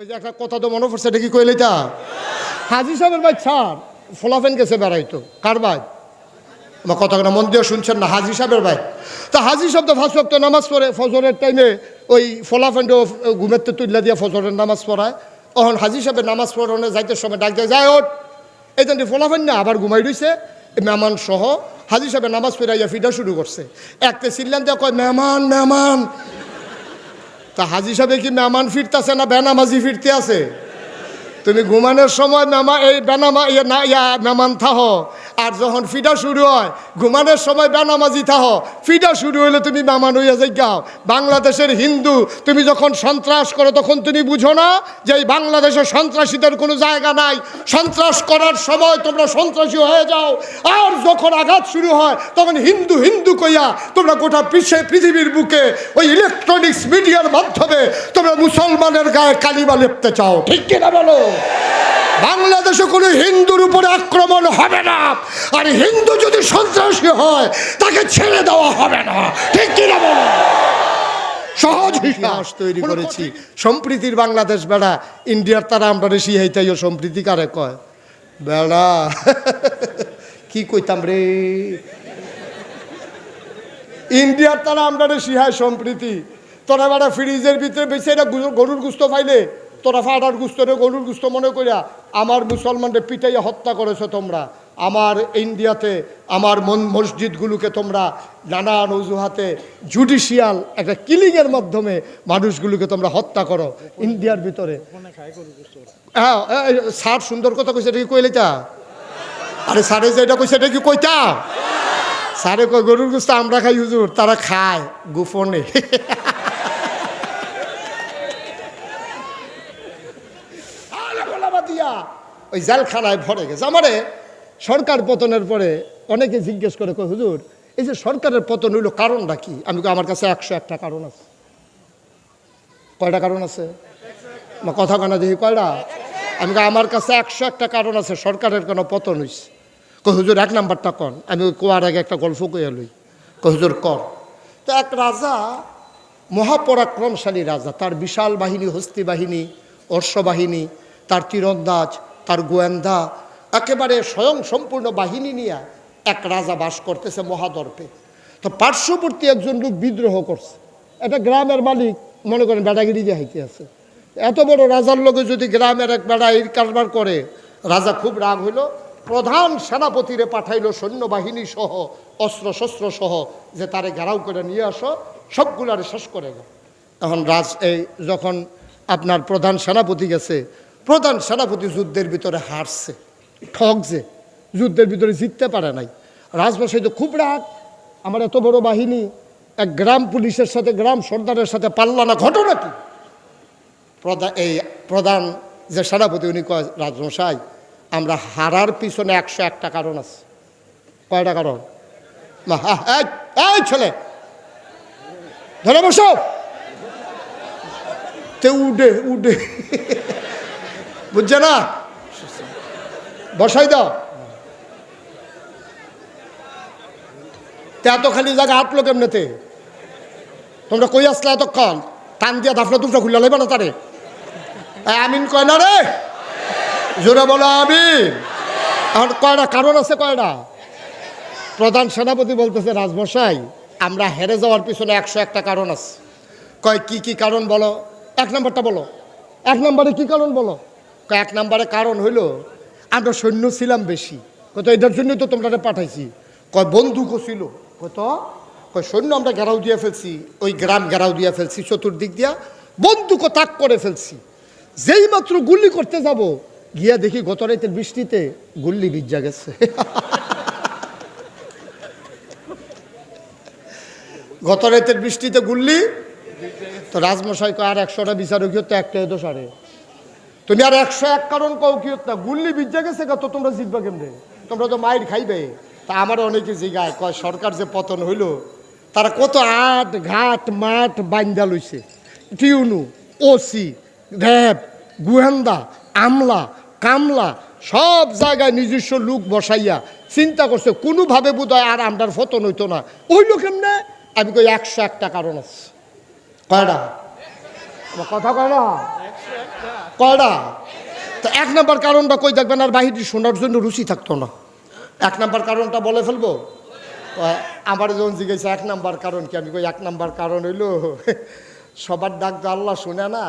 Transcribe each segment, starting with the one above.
ওই যে একটা কথা তো মনে পড়ছে, এটা কি কইলে তা হাজি সাহেবের ভাই, ছাড়, ফোলাফেন গেছে বেড়াইতো কার ভাই? আমার কথাটা মন দিয়ে শুনছেন না, হাজি সাহেবের ভাই। তা হাজি সাহেব তো ফার্স্ট ওয়াক্ত নামাজ পড়ে, ফজরের টাইমে ওই ফোলাফেন্ডে ঘুমের তো তুললা দিয়ে ফজরের নামাজ পড়ায়। তখন হাজি সাহেবের নামাজ পড়ানো যাইতে সময় ডাক যায় যায় ওঠ। এই জন্য ফোলাফেন না, আবার ঘুমাই এই মেহমান সহ হাজি সাহেবের নামাজ পড়াইয়া ফিডা শুরু করছে। একটা সিল্লান দিয়ে কয়, মেহমান মেহমান। তা হাজি সাহেবে কি মেহমান ফিরতেছে না বেনামাজি ফিরতে আছে? তুমি ঘুমানোর সময় নামা এই বেনামা ইয়ে না ইয়া মেমান থাহ। আর যখন ফিডা শুরু হয়, ঘুমানোর সময় বেনামাজি থাহ। ফিডা শুরু হইলে তুমি নামান হইয়া যাই গাও বাংলাদেশের হিন্দু, তুমি যখন সন্ত্রাস করো, তখন তুমি বুঝো না যে এই বাংলাদেশের সন্ত্রাসীদের কোনো জায়গা নাই। সন্ত্রাস করার সময় তোমরা সন্ত্রাসী হয়ে যাও। আর যখন আঘাত শুরু হয়, তখন হিন্দু হিন্দু কইয়া তোমরা গোটা বিশ্বে, পৃথিবীর বুকে ওই ইলেকট্রনিক্স মিডিয়ার মাধ্যমে তোমরা মুসলমানের গায়ে কালিমা লেপতে চাও। ঠিক কিনা বলো? বাংলাদেশে কোনো হিন্দুর উপরে আক্রমণ হবে না। আর হিন্দু যদি সন্ত্রাসী হয় তাকে ছেড়ে দেওয়া হবে না। ঠিক কিনা বলো? সহজ ইতিহাস তৈরি করেছি। সম্প্রীতির বাংলাদেশ বেড়া ইন্ডিয়ার তারা আমরা রেশি হাইতাইও সম্প্রীতি কারে কয়? বেড়া কি কইতাম রে? ইন্ডিয়ার তারা আমরা সিহায় সম্প্রীতি। তোরা বেড়া ফ্রিজের ভিতরে বেশি এটা গরুর গুস্ত পাইলে তোরা ফাটার গুস্ত রে, গরুর গুস্ত মনে করিয়া আমার মুসলমানদের পিটাইয়া হত্যা করেছ তোমরা। আমার ইন্ডিয়াতে, আমার মন মসজিদগুলোকে তোমরা নানান অজুহাতে, জুডিশিয়াল একটা কিলিংয়ের মাধ্যমে মানুষগুলোকে তোমরা হত্যা করো ইন্ডিয়ার ভিতরে। হ্যাঁ স্যার সুন্দর কথা কইছে, এটা কি কইলে তা? আরে স্যারে যেটা কইছে, এটা কি কইতা স্যারে কয় গরুর গোস্ত আমরা খাই, হুজুর, তারা খায়, গোপনে। গোলাবা দিয়া, ওই জেলখানায় ভরে গেছে। আমারে সরকার পতনের পরে অনেকে জিজ্ঞেস করে কয় হুজুর এই যে সরকারের পতন হইল কারণটা কি? আমি আমার কাছে একশো একটা কারণ আছে। কয়টা কারণ আছে? কথা কানা দেখি কয়টা? আমি আমার কাছে একশো একটা কারণ আছে সরকারের কোনো পতন হইছে। কই হুজুর এক নাম্বারটা কন। আমি কোয়ার আগে একটা গল্প কইয়া লই। কই হুজুর কর। তো এক রাজা মহাপরাক্রমশালী রাজা তার বিশাল বাহিনী হস্তি বাহিনী অশ্ববাহিনী তার তীরন্দাজ, তার গোয়েন্দা, একেবারে স্বয়ং সম্পূর্ণ বাহিনী নিয়ে এক রাজা বাস করতেছে মহাদর্পে। তো পার্শ্ববর্তী একজন লোক বিদ্রোহ করছে। এটা গ্রামের মালিক, মনে করেন বেড়াগিরি দিয়ে হাইতে আছে। এত বড় রাজার লোকে যদি গ্রামের এক বেড়া এই কারবার করে, রাজা খুব রাগ হইল। প্রধান সেনাপতিরে পাঠাইল সৈন্যবাহিনী সহ অস্ত্র শস্ত্র সহ, যে তারে ঘেরাও করে নিয়ে আসো, সবগুলারে শেষ করে গেল। তখন রাজ এই যখন আপনার প্রধান সেনাপতি গেছে প্রধান সেনাপতি যুদ্ধের ভিতরে হারছে ঠকছে যুদ্ধের ভিতরে জিততে পারে নাই। রাজবাসায় তো খুব রাগ, আমার এত বড় বাহিনী, এক গ্রাম পুলিশের সাথে, গ্রাম সর্দারের সাথে পাল্লা না, ঘটনা কি? প্রধান এই প্রধান যে সেনাপতি, উনি কয়, রাজমশাই, আমরা হারার পিছনে একশো একটা কারণ আছে। কয়টা কারণ? ছেলে, ধরে বসো। তে উডে উডে। বুঝছে না? বসাই দাও। তে খালি জায়গা হাঁটলো কেমনেতে? তোমরা কই আসলে এতক্ষণ? টান দিয়া দাফলা দুফলা খুলে লাগবে না তারে? আমিন কয় না রে? জোরে বলো আমিন। এখন কয়টা? কারণ আছে কয়টা? প্রধান সেনাপতি বলতেছে, রাজমশাই, আমরা হেরে যাওয়ার পিছনে একশো একটা কারণ আছে। কয়, কি কি কারণ বলো? এক নম্বরটা বলো। এক নম্বরে কি কারণ বলো? এক নম্বরে কারণ হইল, আমরা সৈন্য ছিলাম বেশি। কত এটার জন্যই তো তোমরা পাঠাইছি। কয় বন্দুকও ছিল। কত, কয় সৈন্য আমরা ঘেরাও দিয়ে ফেলছি, ওই গ্রাম ঘেরাও দিয়ে ফেলছি, চতুর্দিক দিয়া বন্দুকও তাক করে ফেলছি। যেই মাত্র গুল্লি করতে যাব, গিয়া দেখি গত রাতের বৃষ্টিতে গুল্লি বিজ্জা গেছে। গত রাতের বৃষ্টিতে গুল্লি তো রাজমশাই কয়, আর একশোটা বিচারক তো একটা সারে তুমি আর একশো এক কারণ কও কি না গুল্লি বিজ্জা গেছে তো তোমরা জিতবা কেমনে? তোমরা তো মাইর খাইবে। তা আমার অনেকে জিগায়, কয় সরকার যে পতন হইল, তারা কত আট ঘাট মাঠ বাইন্দা লইছে। টিউনু, ওসি, র্যাব, গুহেন্দা, আমলা, কামলা, সব জায়গায় নিজস্ব লোক বসাইয়া চিন্তা করছে, কোনোভাবে বোধ হয় আর আমরার ফতন হইতো না। ওই লোক এমনি আমি কই একশো একটা কারণ আছে। কয়টা? কথা কয় না? কয়টা তো এক নাম্বার কারণটা কই দেখবেন, আর বাহির শোনার জন্য রুচি থাকতো না। এক নাম্বার কারণটা বলে ফেলব? আমার যখন জিজ্ঞেস, এক নাম্বার কারণ কি? আমি কই, এক নাম্বার কারণ হইল, সবার ডাক তো আল্লাহ শুনে না।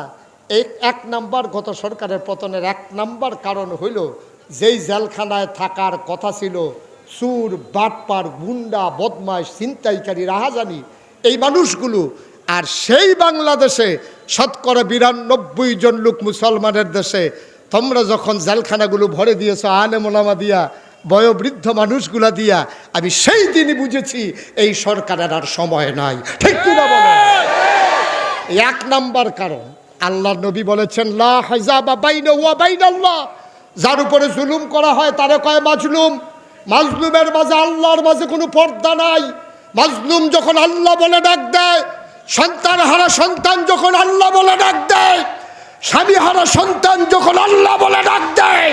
এই এক নাম্বার গত সরকারের পতনের এক নাম্বার কারণ হইল, যেই জেলখানায় থাকার কথা ছিল সুর বাটপার, গুন্ডা বদমাস ছিনতাইকারী, রাহাজানি, এই মানুষগুলো আর সেই বাংলাদেশে শতকরা বিরানব্বই জন লোক মুসলমানের দেশে, তোমরা যখন জেলখানাগুলো ভরে দিয়েছ আলে মোলামা দিয়া, বয়োবৃদ্ধ মানুষগুলা দিয়া, আমি সেই দিনই বুঝেছি এই সরকারের আর সময় নাই। ঠিক কিনা বলো? এক নাম্বার কারণ আল্লাহ নবী বলেছেন যার উপরে জুলুম করা হয়, তারে কয় মাজলুম। মাজলুমের মাঝে আল্লাহর মাঝে কোনো পর্দা নাই। মাজলুম যখন আল্লাহ বলে ডাক দেয় সন্তান হারা সন্তান যখন আল্লাহ বলে ডাক দেয়, স্বামী হারা সন্তান যখন আল্লাহ বলে ডাক দেয়,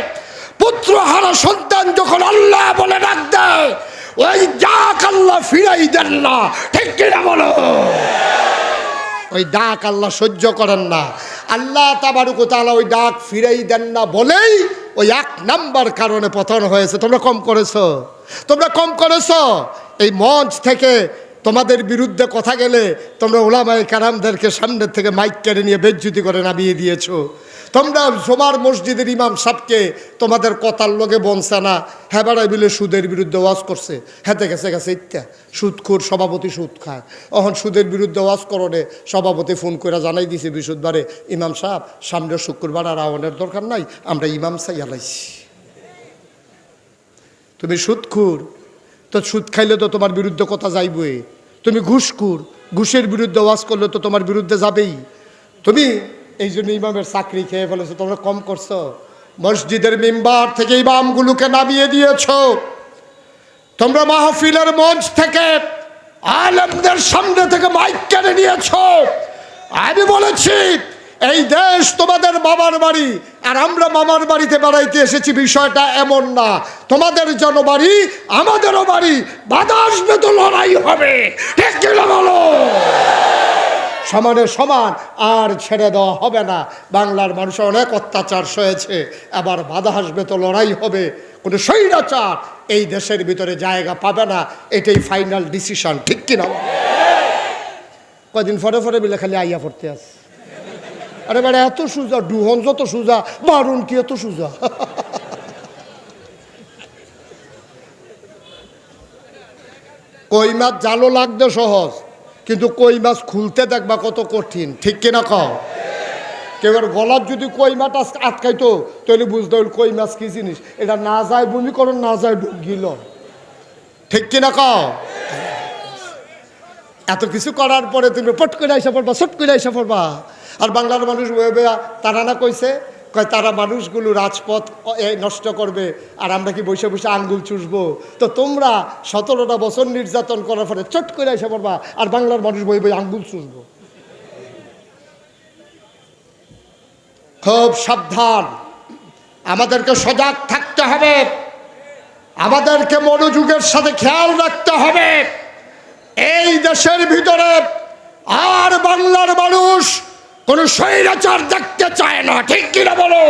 পুত্র হারা সন্তান যখন আল্লাহ বলে ডাক দেয়, ওই ডাক আল্লাহ ফিরাই দেন না। ঠিক কিনা বলো? ওই ডাক আল্লাহ সহ্য করেন না। আল্লাহ তাবারুকু তাআলা ওই ডাক ফিরাই দেন না বলেই ওই এক নাম্বার কারণে পতন হয়েছে। তোমরা কম করেছ? তোমরা কম করেছ? এই মঞ্চ থেকে তোমাদের বিরুদ্ধে কথা গেলে তোমরা ওলামাই কারামদেরকে সামনের থেকে মাইক কেড়ে নিয়ে বেজ্জুতি করে নামিয়ে দিয়েছ। তোমরা জমার মসজিদের ইমাম সাপকে তোমাদের কথার লোকে বনছে না। হেবাড়াই বিলে সুদের বিরুদ্ধে ওয়াজ করছে। হেতে গেছে গেছে ইত্যা। সুদখোর সভাপতি সুদ খায়। অহন সুদের বিরুদ্ধে ওয়াজ করণে সভাপতি ফোন করে জানাই দিছে বিশুদ্ধবারে, ইমাম সাহেব সামনের শুক্রবার আর আওয়ানের দরকার নাই, আমরা ইমাম সাই আলাইছি তুমি সুদখুর তো সুদ খাইলে তো তোমার বিরুদ্ধে কথা যাইবই। তুমি ঘুষখুর, ঘুষের বিরুদ্ধে ওয়াজ করলে তো তোমার বিরুদ্ধে যাবেই। তুমি এই জন্য ইমামের চাকরি খেয়ে ফেলেছো, তোমরা কম করছ। মসজিদের মেম্বার থেকে ইমামগুলোকে নামিয়ে দিয়েছ। তোমরা মাহফিলের মঞ্চ থেকে আলেমদের সামনে থেকে মাইক কেড়ে নিয়েছ। আমি বলেছি এই দেশ তোমাদের বাবার বাড়ি, আর আমরা মামার বাড়িতে বেড়াইতে এসেছি, বিষয়টা এমন না। তোমাদের জনবাড়ি আমাদেরও বাড়ি বাধা আসবে তো লড়াই হবে। ঠিক বলো? সমানে সমান, আর ছেড়ে দেওয়া হবে না। বাংলার মানুষ অনেক অত্যাচার সয়েছে আবার বাধা আসবে তো লড়াই হবে। কোনো স্বৈরাচার এই দেশের ভিতরে জায়গা পাবে না, এটাই ফাইনাল ডিসিশন ঠিক কিনা কদিন ফরে ফরে বিলে খালি আইয়া পড়তে আস আরে বেড়া, এত সুজা ডুহন যত সুজা মারুন কি এত সুজা? কই মাছ জালো লাগতে সহজ, কিন্তু কই মাছ খুলতে দেখবা কত কঠিন, ঠিক কিনা কও? কেউ গলার যদি কই মাছ আস- আটকাইতো তাহলে বুঝতে হইল কই মাছ কি জিনিস। এটা না যায় বমি করো, না যায় গিল ঠিক কিনা কও? এত কিছু করার পরে তুমি পট করে আইসা পড়বা সট করে আইসা পড়বা। আর বাংলার মানুষ তারা না কইছে, কয় তারা মানুষগুলো রাজপথ নষ্ট করবে, আর আমরা কি বসে বসে আঙ্গুল চুষবো? তো তোমরা সতেরোটা বছর নির্যাতন করার পরে চট করে আইসা পড়বা, আর বাংলার মানুষ বই বই আঙ্গুল চুষবো। খুব সাবধান। আমাদেরকে সজাগ থাকতে হবে। আমাদেরকে মনোযোগের সাথে খেয়াল রাখতে হবে। এই দেশের ভিতরে আর বাংলার মানুষ কোন স্বৈরাচার দেখতে চায় না, ঠিক কিনা বলো?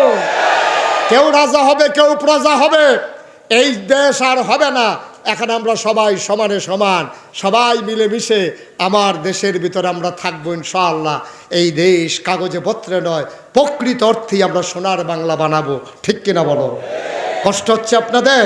কেউ রাজা হবে, কেউ প্রজা হবে, এই দেশ আর হবে না। এখন আমরা সবাই সমানে সমান, সবাই মিলেমিশে আমার দেশের ভিতরে আমরা থাকব ইনশাআল্লাহ। এই দেশ কাগজে পত্রে নয়, প্রকৃত অর্থেই আমরা সোনার বাংলা বানাবো, ঠিক কিনা বলো? কষ্ট হচ্ছে আপনাদের?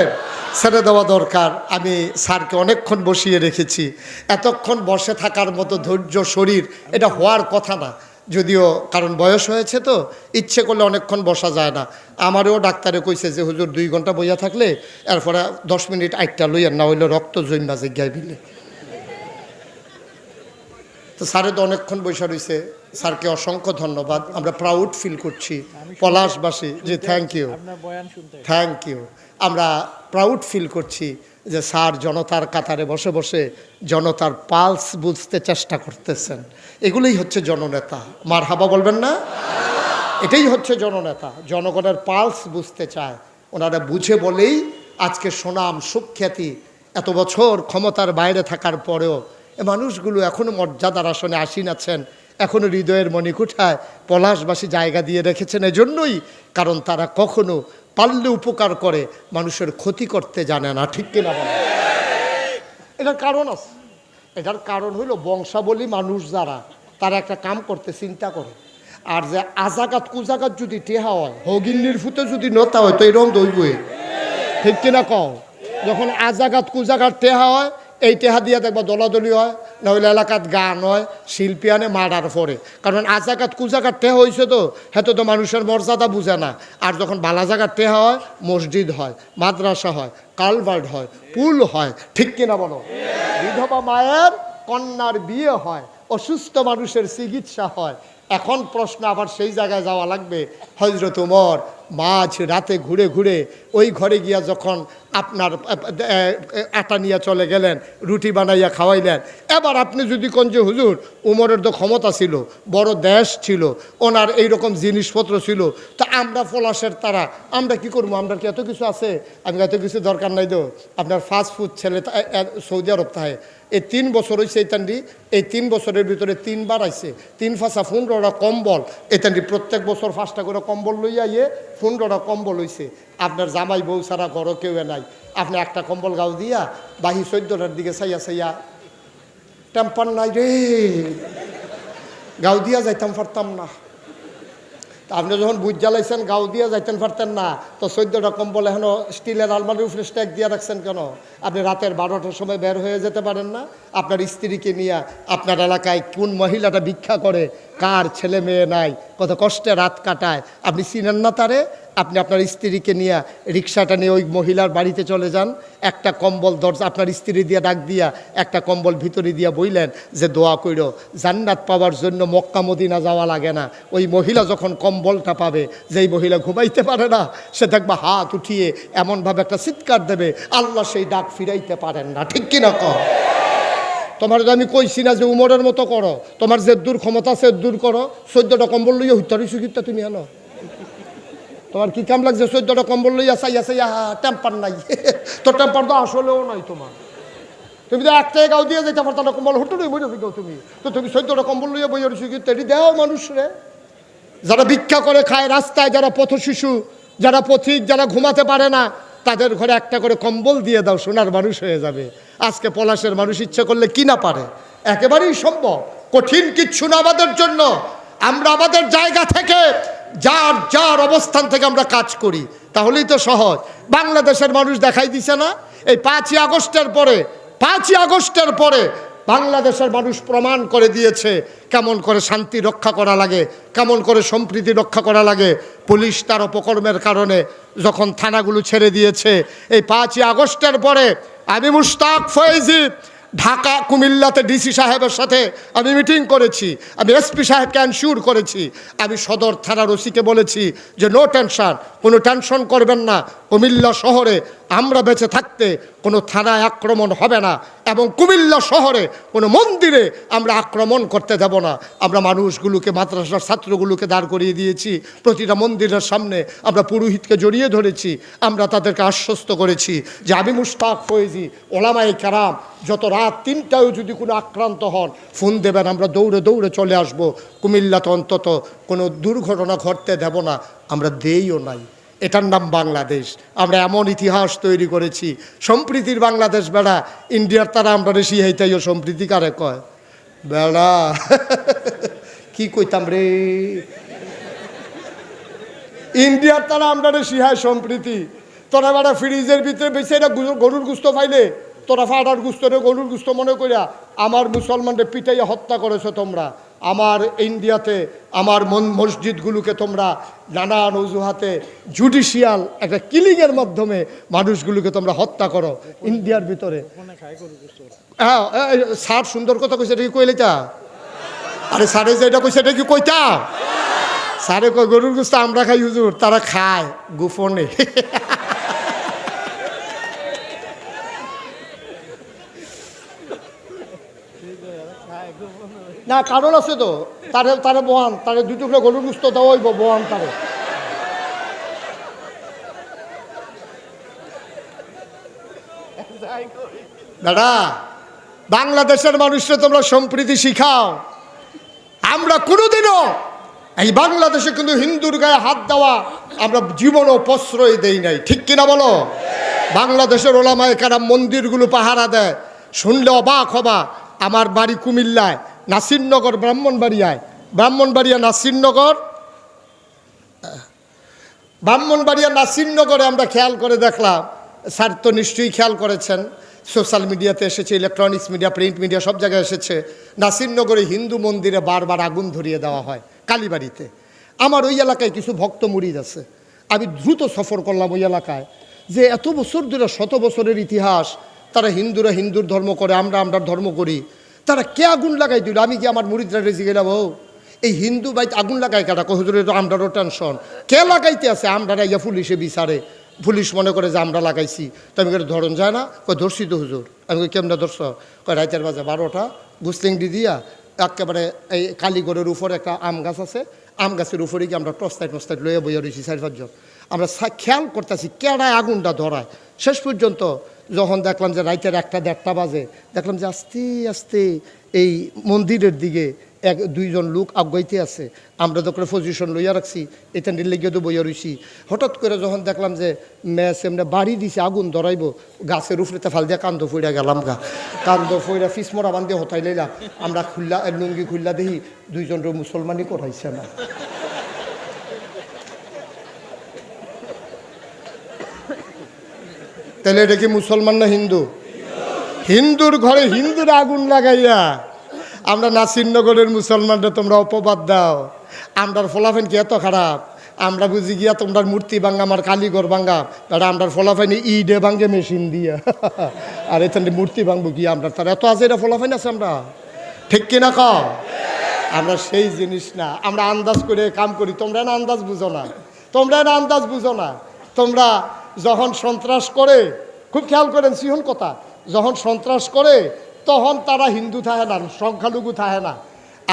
ছেড়ে দেওয়া দরকার। আমি স্যারকে অনেকক্ষণ বসিয়ে রেখেছি। এতক্ষণ বসে থাকার মতো ধৈর্য, শরীর, এটা হওয়ার কথা না। যদিও কারণ বয়স হয়েছে তো, ইচ্ছে করলে অনেকক্ষণ বসা যায় না। আমারও ডাক্তারে কইছে যে, হুজুর, দুই ঘণ্টা বইয়া থাকলে, এরপরে দশ মিনিট আটটা লইয়ার না হইলে রক্ত জৈমা জিজ্ঞায় বিলে তো স্যারে তো অনেকক্ষণ বৈশা রয়েছে। স্যারকে অসংখ্য ধন্যবাদ। আমরা প্রাউড ফিল করছি। পলাশবাসী যে থ্যাংক ইউ থ্যাংক ইউ আমরা প্রাউড ফিল করছি যে স্যার জনতার কাতারে বসে বসে জনতার পালস বুঝতে চেষ্টা করতেছেন। এগুলোই হচ্ছে জননেতা। মার হাবা বলবেন না? এটাই হচ্ছে জননেতা। জনগণের পালস বুঝতে চায়। ওনারা বুঝে বলেই আজকে সুনাম সুখ্যাতি এত বছর ক্ষমতার বাইরে থাকার পরেও এ মানুষগুলো এখনও মর্যাদার আসনে আসীন আছেন এখনও হৃদয়ের মণিকুঠায় পলাশবাসী জায়গা দিয়ে রেখেছেন, এজন্যই কারণ তারা কখনো পারলে উপকার করে, মানুষের ক্ষতি করতে জানে না, ঠিক কিনা বলো? এটার কারণ আছে। এটার কারণ হইল বংশাবলী মানুষ যারা, তারা একটা কাম করতে চিন্তা করে। আর যে আজাগাত কুজাগাত যদি টেহা হয় হগিন্নির ফুতে যদি নতা হয়, তো এরকম দইবই। ঠিক কিনা কও? যখন আজাগাত কুজাগাত টেহা হয় এই টেহা দিয়ে দেখবা দলাদলি হয় নইলে এলাকাত গান হয়, শিল্পী আনে মার্ডার পরে কারণ আজাগাত কুজাগাত টেহা হয়েছে তো হেতো তো মানুষের মর্যাদা বুঝে না। আর যখন বালা জাগার টেহা হয় মসজিদ হয় মাদ্রাসা হয় কালভার্ট হয়, পুল হয়, ঠিক কিনা বলো? বিধবা মায়ের কন্যার বিয়ে হয়, অসুস্থ মানুষের চিকিৎসা হয় এখন প্রশ্ন আবার সেই জায়গায় যাওয়া লাগবে হজরত উমর মাঝ রাতে ঘুরে ঘুরে ওই ঘরে গিয়া যখন আপনার আটা নিয়ে চলে গেলেন, রুটি বানাইয়া খাওয়াইলেন। এবার আপনি যদি কোন যে হুজুর, উমরের তো ক্ষমতা ছিল, বড় দেশ ছিল, ওনার এইরকম জিনিসপত্র ছিল, তা আমরা পলাশের তারা, আমরা কি করব? আমরা কি এত কিছু আছে? আমি এত কিছু দরকার নাই তো। আপনার ফাস্ট ফুড ছেলে সৌদি আরব তাহে। এই তিন বছর হয়েছে এইতান্ডি এই তিন বছরের ভিতরে তিনবার আইছে। তিন ফাঁসা পনেরোটা কম্বল। এইতান্ডি প্রত্যেক বছর পাঁচটা করে কম্বল লইয়া ইয়ে পনেরোটা কম্বল হইছে। আপনার জামাই বউ ছাড়া ঘরও কেউ নাই। আপনি একটা কম্বল গাও দিয়া বাহি চোদ্দটার দিকে চাইয়া চাইয়া টেম্পার নাই রে। গাও দিয়া যাইতাম পারতাম না। আপনি যখন বুঝ জ্বালাইছেন, গাও দিয়ে যাইতেন পারতেন না, তো চোদ্দটা কম্বল এখনও স্টিলের আলমারির উপরে স্ট্যাক দিয়ে রাখছেন কেন? আপনি রাতের বারোটার সময় বের হয়ে যেতে পারেন না। আপনার স্ত্রীকে নিয়ে আপনার এলাকায় কোন মহিলাটা ভিক্ষা করে, কার ছেলে মেয়ে নাই, কত কষ্টে রাত কাটায়, আপনি চিনেন না তারে? আপনি আপনার স্ত্রীকে নিয়ে রিক্সাটা নিয়ে ওই মহিলার বাড়িতে চলে যান, একটা কম্বল দরজা, আপনার স্ত্রী দিয়ে ডাক দিয়া একটা কম্বল ভিতরে দিয়া বইলেন যে দোয়া কইর, জান্নাত পাওয়ার জন্য মক্কা মদিনা যাওয়া লাগে না। ওই মহিলা যখন কম্বলটা পাবে, যেই মহিলা ঘুমাইতে পারে না, সে দেখবা হাত উঠিয়ে এমনভাবে একটা চিৎকার দেবে, আল্লাহ সেই ডাক ফিরাইতে পারেন না। ঠিক কিনা কর তোমার আমি কইছি না যে উমরের মতো করো, তোমার যে দূর ক্ষমতা সে দূর করো, চোদ্দটা কম্বল লইয়া হইতারি সুগিতা তুমি আনো? তোমার কি কাম লাগছে? চোদ্দটা কম্বল লইয়া চাইয়া চাইয়া টেম্পার নাই। তো টেম্পার তো আসলেও নাই তোমার। তুমি তো একটাই গাও দিয়ে যেতে পারতো না, কম্বল হোটেলে বই রবি তুমি। তো তুমি চোদ্দটা কম্বল লইয়া বই রয়েছি কি? তেরি দেও মানুষ রে। যারা ভিক্ষা করে খায় রাস্তায়, যারা পথ শিশু, যারা পথিক, যারা ঘুমাতে পারে না, তাদের ঘরে একটা করে কম্বল দিয়ে দাও, সোনার মানুষ হয়ে যাবে। আজকে পলাশের মানুষ ইচ্ছে করলে কি না পারে? একেবারেই সম্ভব। কঠিন কিচ্ছু না আমাদের জন্য। আমরা আমাদের জায়গা থেকে যার যার অবস্থান থেকে আমরা কাজ করি, তাহলেই তো সহজ। বাংলাদেশের মানুষ দেখাই দিছে না, এই পাঁচই আগস্টের পরে, পাঁচই আগস্টের পরে বাংলাদেশের মানুষ প্রমাণ করে দিয়েছে কেমন করে শান্তি রক্ষা করা লাগে, কেমন করে সম্প্রীতি রক্ষা করা লাগে। পুলিশ তার অপকর্মের কারণে যখন থানাগুলো ছেড়ে দিয়েছে, এই পাঁচই আগস্টের পরে আমি মুশতাক ফয়েজি ঢাকা কুমিল্লাতে ডিসি সাহেবের সাথে আমি মিটিং করেছি, আমি এসপি সাহেবকে অ্যানশিওর করেছি, আমি সদর থানার ওসিকে বলেছি যে নো টেনশন কোনো টেনশন করবেন না, কুমিল্লা শহরে আমরা বেঁচে থাকতে কোনো থানায় আক্রমণ হবে না এবং কুমিল্লা শহরে কোনো মন্দিরে আমরা আক্রমণ করতে দেব না। আমরা মানুষগুলোকে, মাদ্রাসার ছাত্রগুলোকে দাঁড় করিয়ে দিয়েছি, প্রতিটা মন্দিরের সামনে আমরা পুরোহিতকে জড়িয়ে ধরেছি, আমরা তাদেরকে আশ্বস্ত করেছি যে আমি মুশতাক ফয়েজি ওলামাই কারাম, যত রাত তিনটায়ও যদি কোনো আক্রান্ত হন, ফোন দেবেন, আমরা দৌড়ে দৌড়ে চলে আসব। কুমিল্লাতে অন্তত কোনো দুর্ঘটনা ঘটতে দেব না, আমরা দেইও নাই। এটার নাম বাংলাদেশ। আমরা এমন ইতিহাস তৈরি করেছি। সম্প্রীতির বাংলাদেশ বেড়া, ইন্ডিয়ার তারা আমরা রেশি হাইতাইও সম্প্রীতি কারে কয়? বেড়া, কি কইতাম রে? ইন্ডিয়ার তারা আমরা রেশি হয়, সম্প্রীতি। তোরা বেড়া ফ্রিজের ভিতরে বেশি এটা গরুর গুস্ত পাইলে তোরা ফাটার গুস্ত রে, গরুর গুস্ত মনে করিয়া আমার মুসলমানদের পিটাইয়া হত্যা করেছ তোমরা। আমার ইন্ডিয়াতে, আমার মসজিদগুলোকে তোমরা নানান অজুহাতে, জুডিশিয়াল একটা কিলিংয়ের মাধ্যমে মানুষগুলোকে তোমরা হত্যা করো ইন্ডিয়ার ভিতরে। হ্যাঁ স্যার সুন্দর কথা কইছে, এটা কি কইলে তা? আরে স্যারে যেটা কইছে, এটা কি কইতা স্যারে কয়, গরুর গুস্ত আমরা খাই হুজুর, তারা খায়, গোপনে। না, কারণ আছে তো। তারে তারে বহান, তারে দুই টুকরো গরুর গুস্ত দেওয়া হইব, বহান তারে। দাদা বাংলাদেশের মানুষকে তোমরা সম্প্রীতি শিখাও। আমরা কোনোদিনও, এই বাংলাদেশে কিন্তু হিন্দুর গায়ে হাত দেওয়া আমরা জীবনও প্রশ্রয় দেই নাই। ঠিক কিনা বলো? বাংলাদেশের ওলামায় কারা মন্দিরগুলো পাহারা দেয়। শুনলে অবাক হবা, আমার বাড়ি কুমিল্লায়। নাসিরনগর, ব্রাহ্মণবাড়িয়ায়। ব্রাহ্মণবাড়িয়া, নাসিরনগর। ব্রাহ্মণবাড়িয়া, নাসিরনগরে আমরা খেয়াল করে দেখলাম, স্যার তো নিশ্চয়ই খেয়াল করেছেন, সোশ্যাল মিডিয়াতে এসেছে, ইলেকট্রনিক্স মিডিয়া, প্রিন্ট মিডিয়া, সব জায়গায় এসেছে, নাসিরনগরে হিন্দু মন্দিরে বারবার আগুন ধরিয়ে দেওয়া হয়, কালীবাড়িতে। আমার ওই এলাকায় কিছু ভক্ত মুরিদ আছে। আমি দ্রুত সফর করলাম ওই এলাকায়, যে এত বছর ধরে, শত বছরের ইতিহাস, তারা হিন্দুরা হিন্দুর ধর্ম করে, আমরা আমরা ধর্ম করি। তারা কে আগুন লাগাই দিল? আমি কি আমার মুরিদরা রেজি গেলাম? ও, এই হিন্দু বাইতে আগুন লাগাই কাটা কহুজুরের তো আমরারও টেনশন কে লাগাইতে আছে? আমরা ইয়া পুলিশে বিচারে। পুলিশ মনে করে যে আমরা লাগাইছি। তো আমি করে ধরন যায় না? কই ধরছি তো, হুজুর। আমি কই, কেমন ধরছ? কয়, রাইতের বাজে বারোটা। দি দিয়া একেবারে এই কালীগড়ের উপরে একটা আম গাছ আছে। আম গাছের উপরে গিয়ে আমরা টস্তাই টস্তাই লয়ে বইয়া রয়েছি চার পাঁচজন। আমরা খেয়াল করতেছি কেডায় আগুনটা ধরায়। শেষ পর্যন্ত যখন দেখলাম যে রাইতের একটা দেড়টা বাজে, দেখলাম যে আস্তে আস্তে এই মন্দিরের দিকে এক, দুইজন লোক আগাইতে আছে। আমরা যখন পজিশন লইয়া রাখছি, এটা লেগে তো বইয়া রইছি। হঠাৎ করে যখন দেখলাম যে ম্যাচ এমনি বাড়ি দিছে, আগুন ধরাইব, গাছের উপরেতে ফাল দিয়ে কান্দ ফইরা গেলাম গা। কান্দ ফইরা ফিসমরা বান্ধে হতাই লইলাম। আমরা খুল্লা, লুঙ্গি খুল্লা দেখি দুইজন মুসলমানই করাইছে না তাহলে এটা কি মুসলমান না হিন্দু? হিন্দুর ঘরে হিন্দুর আগুন লাগাইয়া, আমরা নাসিরনগরের মুসলমানরা তোমরা অপবাদ দাও। আমরার ফলাফেন কি এত খারাপ? আমরা বুঝি গিয়া তোমরা মূর্তি ভাঙ্গা আমার কালীঘর ভাঙ্গা তারা আমরার ফলাফেন ইডে ভাঙ্গে মেশিন দিয়া। আর এখানে মূর্তি ভাঙবো কি আমরা? তার এত আছে, এটা ফলাফেন আছে আমরা? ঠিক কিনা কও? আমরা সেই জিনিস না। আমরা আন্দাজ করে কাম করি। তোমরা না আন্দাজ বুঝো না। তোমরা না আন্দাজ বুঝো না। তোমরা যখন সন্ত্রাস করে, খুব খেয়াল করেন সিহন কথা, যখন সন্ত্রাস করে, তখন তারা হিন্দু থাকে না, সংখ্যালঘু থাকে না।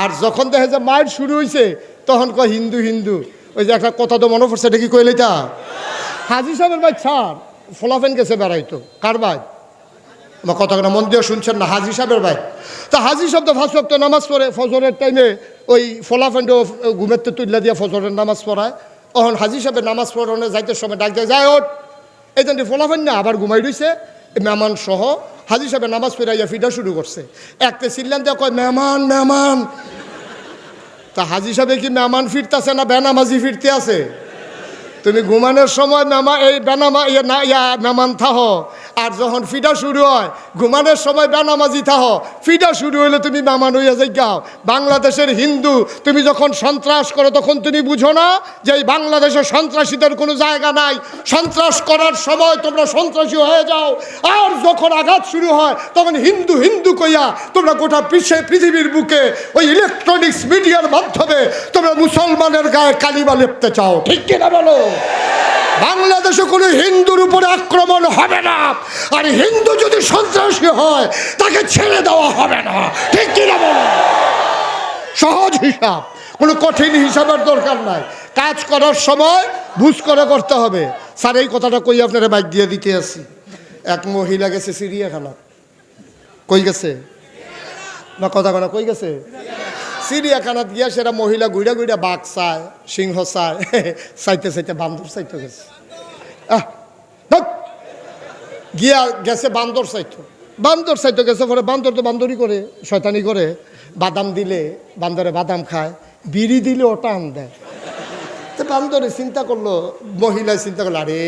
আর যখন দেখে যে মায়ের শুরু হয়েছে তখন কয় হিন্দু হিন্দু। ওই যে একটা কথা তো মনে পড়ছে, এটা কি কইলে তা হাজি সাহেবের ভাই, ছাড়, ফলাফেন গেছে বেড়াইতো। কার ভাই? আমার কথাটা মন দিয়ে শুনছেন না, হাজি সাহেবের ভাই। তা হাজি সাহেব তো ফাঁস তো নামাজ পড়ে, ফজরের টাইমে ওই ফলাফেন্ড ঘুমের তো তুললা দিয়ে ফজরের নামাজ পড়ায়। তখন হাজি সাহেবের নামাজ পড়ানো যাইতে সময় ডাক যায় যায় ওঠ। এই ফলাফল না, আবার ঘুমাই রইছে। মেহমান সহ হাজি সাহেব নামাজ ফেরাইয়া ফিটা শুরু করছে। একতে সিল্লান দিয়ে কয়, মেহমান মেহমান। তা হাজি সাহেব কি মেহমান ফিরতেছে না বেনামাজি ফিরতে আছে? তুমি ঘুমানোর সময় নামা এই বেনামা ইয়ে না ইয়া নামান থাহ। আর যখন ফিডা শুরু হয়, ঘুমানোর সময় বেনামাজি থাহ। ফিডা শুরু হইলে তুমি মেমান হইয়া যাই গাও বাংলাদেশের হিন্দু, তুমি যখন সন্ত্রাস করো, তখন তুমি বুঝো না যে এই বাংলাদেশের সন্ত্রাসীদের কোনো জায়গা নাই। সন্ত্রাস করার সময় তোমরা সন্ত্রাসী হয়ে যাও। আর যখন আঘাত শুরু হয়, তখন হিন্দু হিন্দু কইয়া তোমরা গোটা বিশ্বে, পৃথিবীর বুকে ওই ইলেকট্রনিক্স মিডিয়ার মাধ্যমে তোমরা মুসলমানের গায়ে কালিমা লেপতে চাও। ঠিক কিনা বলো? বাংলাদেশে কোনো হিন্দুর উপরে আক্রমণ হবে না। আর হিন্দু যদি সন্ত্রাসী হয়, তাকে ছেড়ে দেওয়া হবে না। ঠিক কিনা বলো? সহজ হিসাব। কোনো কঠিন হিসাবের দরকার নাই। কাজ করার সময় বুঝ করে করতে হবে। স্যার, এই কথাটা কই আপনারা বাইক দিয়ে দিতে আসি? এক মহিলা গেছে সিরিয়াখানা কই গেছে? না, কথা কই গেছে? চিড়িয়াখানাত গিয়া সেটা মহিলা গুইড়া গুইড়া বাঘ চায়, সিংহ চায়, চাইতে চাইতে বান্দর চাইতে গেছে। গিয়া গেছে বান্দর চাইতো। বান্দর চাইতো গেছে পরে বান্দর তো বান্দরই করে, শয়তানি করে। বাদাম দিলে, বান্দরে বাদাম খায়, বিড়ি দিলে ওটা আন দেয়। তো বান্দরে চিন্তা করল, মহিলায় চিন্তা করল, আরে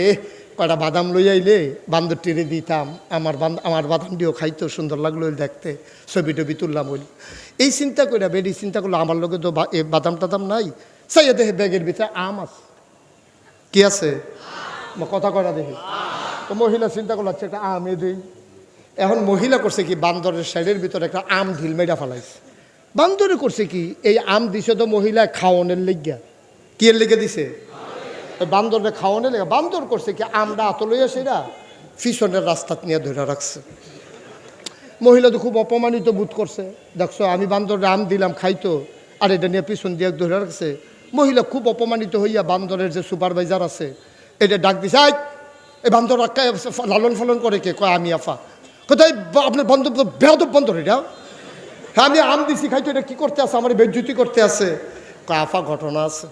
কয়টা বাদাম লই আইলে বান্দর টেরে দিতাম। আমার আমার বাদামটিও খাইতো সুন্দর লাগল ওই দেখতে। ছবি টবি তুললাম বলি এই চিন্তা করে বেডি চিন্তা করল আমার লোকে তো বাদাম টাদাম নাই। চাইয়া দেখে ব্যাগের ভিতরে আম আছে। কি আছে? কথা করা দেখি। তো মহিলা চিন্তা করল আচ্ছা একটা আমে দিই। এখন মহিলা করছে কি, বান্দরের সাইডের ভিতরে একটা আম ঢিল মেরা ফেলাইছে। বান্দরে করছে কি, এই আম দিছে তো মহিলা খাওয়ানোর লেগিয়া। কি এর লেগে দিছে? ওই বান্দরটা খাওয়ানোর লেগে। বান্দর করছে কি, আমরা আত লইয়া সেরা পিছনের রাস্তা নিয়ে ধরে রাখছে। মহিলা তো খুব অপমানিত বোধ করছে। দেখছ, আমি বান্দরে আম দিলাম, খাইতো, আর এটা নিয়ে পিছন দিয়ে ধরে রাখছে। মহিলা খুব অপমানিত হইয়া বান্দরের যে সুপারভাইজার আছে, এটা ডাক দিছে, আই, এই বান্দর লালন ফালন করে কে? কয়, আমি, আফা। কোথায় আপনার বন্ধ বেহদ বন্দর এটা। হ্যাঁ আমি আম দিছি, খাইতো, এটা কি করতে আছে? আমার বেজ্জুতি করতে আছে। কয়, আফা, ঘটনা আছে।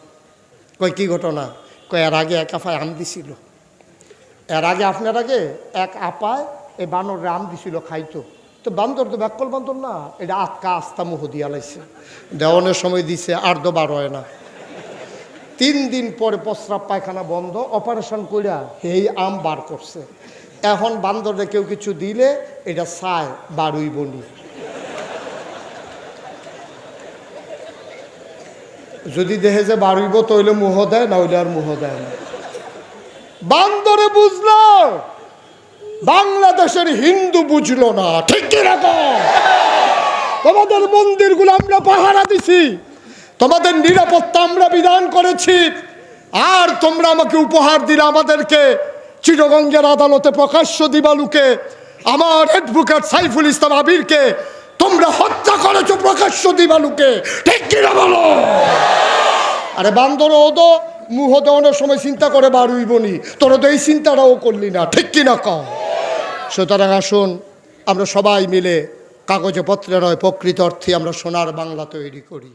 কয়, কি ঘটনা? এর আগে এক আফায় আম দিছিল। এর আগে আপনার আগে এক আপায় এই বানর আম দিছিল খাইতো। তো বান্দর তো ব্যাকল বান্দর না, এটা আটকা আস্তা মুহ দিয়া লাইছে। দেওয়ানোর সময় দিছে, আর দো বার হয় না। তিন দিন পরে প্রস্রাব পায়খানা বন্ধ, অপারেশন কইরা এই আম বার করছে। এখন বান্দরে কেউ কিছু দিলে এটা চায় বারুই বনি যদি দেখে যে বাড়িব তৈলে মুহ দেয় না হইলে আর মুহ দেয় না। বান্দরে বুঝলো, বাংলাদেশের হিন্দু বুঝলো না, ঠিক কীরকম তোমাদের মন্দিরগুলো আমরা পাহারা দিছি, তোমাদের নিরাপত্তা আমরা বিধান করেছি, আর তোমরা আমাকে উপহার দিলে আমাদেরকে চিরগঞ্জের আদালতে প্রকাশ্য দিবালুকে, আমার অ্যাডভোকেট সাইফুল ইসলাম আবিরকে তোমরা হত্যা করেছ প্রকাশ্য দিবালুকে ঠিক কিনা বলো? আরে বান্দর ও তো মুহ দেওয়ানোর সময় চিন্তা করে বাড়ুইবনি তোর তো এই চিন্তাটাও করলি না, ঠিক কিনা কম সুতরাং আসুন, আমরা সবাই মিলে কাগজে পত্রে নয় প্রকৃত অর্থে আমরা সোনার বাংলা তৈরি করি।